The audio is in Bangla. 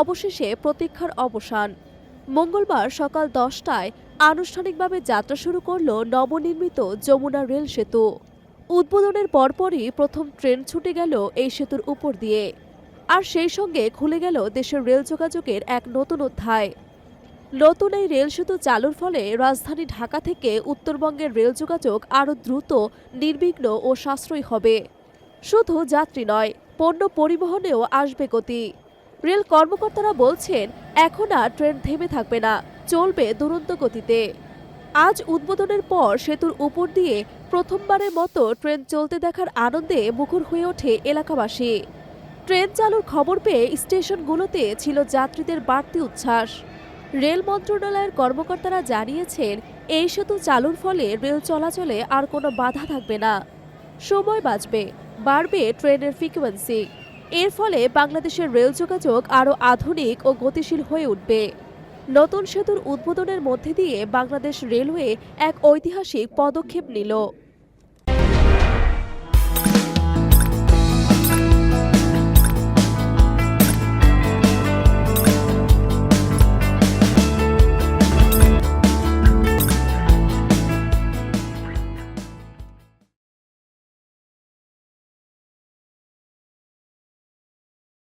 অবশেষে প্রতীক্ষার অবসান। মঙ্গলবার সকাল দশটায় আনুষ্ঠানিকভাবে যাত্রা শুরু করল নবনির্মিত যমুনা রেল সেতু। উদ্বোধনের পরপরই প্রথম ট্রেন ছুটে গেল এই সেতুর উপর দিয়ে। আর সেই সঙ্গে খুলে গেল দেশের রেল যোগাযোগের এক নতুন অধ্যায়। নতুন এই রেল সেতু চালুর ফলে রাজধানী ঢাকা থেকে উত্তরবঙ্গের রেল যোগাযোগ আরও দ্রুত, নির্বিঘ্ন ও সাশ্রয়ী হবে। শুধু যাত্রী নয়, পণ্য পরিবহনেও আসবে গতি। রেল কর্মকর্তারা বলছেন, এখন আর ট্রেন থেমে থাকবে না, চলবে দুরন্ত গতিতে। আজ উদ্বোধনের পর সেতুর উপর দিয়ে প্রথমবারের মতো ট্রেন চলতে দেখার আনন্দে মুখর হয়ে ওঠে এলাকাবাসী। ট্রেন চালুর খবর পেয়ে স্টেশনগুলোতে ছিল যাত্রীদের বাড়তি উচ্ছ্বাস। রেল মন্ত্রণালয়ের কর্মকর্তারা জানিয়েছেন, এই সেতু চালুর ফলে রেল চলাচলে আর কোনো বাধা থাকবে না। সময় বাঁচবে, বাড়বে ট্রেনের ফ্রিকোয়েন্সি। এর ফলে বাংলাদেশের রেল যোগাযোগ আরও আধুনিক ও গতিশীল হয়ে উঠবে। নতুন সেতুর উদ্বোধনের মধ্যে দিয়ে বাংলাদেশ রেলওয়ে এক ঐতিহাসিক পদক্ষেপ নিল।